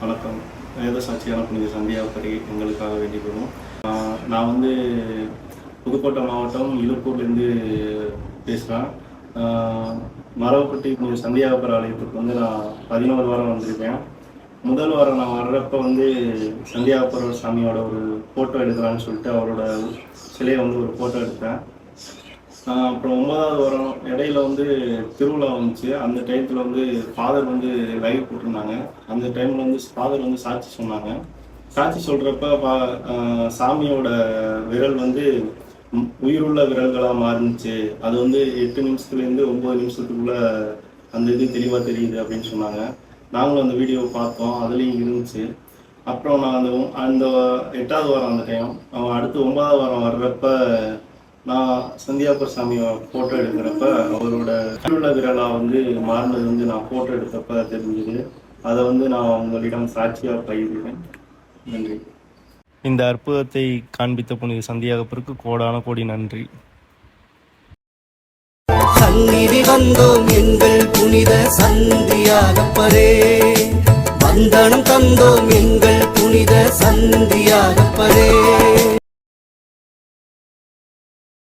வணக்கம். வேத சாட்சியான புனித சந்தியாபரி எங்களுக்காக வேண்டிக்கணும் ஆஹ் நான் வந்து புதுக்கோட்டை மாவட்டம் இழுப்பூர்லேருந்து பேசுகிறேன் மரவப்பட்டி புனித சந்தியாபுர ஆலயத்துக்கு வந்து நான் பதினோரு வாரம் வந்திருக்கேன். முதல் வாரம் நான் வர்றப்ப வந்து சந்தியாபுர சாமியோட ஒரு ஃபோட்டோ எடுக்கலான்னு சொல்லிட்டு அவரோட சிலையை வந்து ஒரு ஃபோட்டோ எடுத்தேன். அப்புறம் ஒன்பதாவது வாரம் இடையில வந்து திருவிழா வந்துச்சு. அந்த டைத்தில் வந்து ஃபாதர் வந்து லைவ் போட்டிருந்தாங்க. அந்த டைமில் வந்து ஃபாதர் வந்து சாட்சி சொன்னாங்க. சாட்சி சொல்கிறப்ப சாமியோட விரல் வந்து உயிருள்ள விரல்களாக மாறுனுச்சு. அது வந்து எட்டு நிமிஷத்துலேருந்து ஒம்பது நிமிஷத்துக்குள்ள அந்த இது தெளிவாக தெரியுது அப்படின்னு சொன்னாங்க. நாங்களும் அந்த வீடியோ பார்த்தோம். அதுலேயும் இருந்துச்சு. அப்புறம் நான் அந்த அந்த எட்டாவது வாரம் அந்த டைம் அடுத்து ஒன்பதாவது வாரம் வர்றப்ப நான் சந்தியாபுர சாமியை ஃபோட்டோ எடுக்கிறப்ப அவரோட உள்ள விரலா வந்து மாறினது வந்து நான் ஃபோட்டோ எடுத்தப்ப தெரிஞ்சுது. அதை வந்து நான் உங்களிடம் சாட்சியாக பகிர்கிறேன். நன்றி. இந்த அற்புதத்தை காண்பித்த புனித சந்தியாகப்பருக்கு கோடான கோடி நன்றி. சந்நிதி வந்தோம் எங்கள் புனித சந்தியாகப்பரே. வந்தனம் தந்தோம் எங்கள் புனித சந்தியாகப்பரே.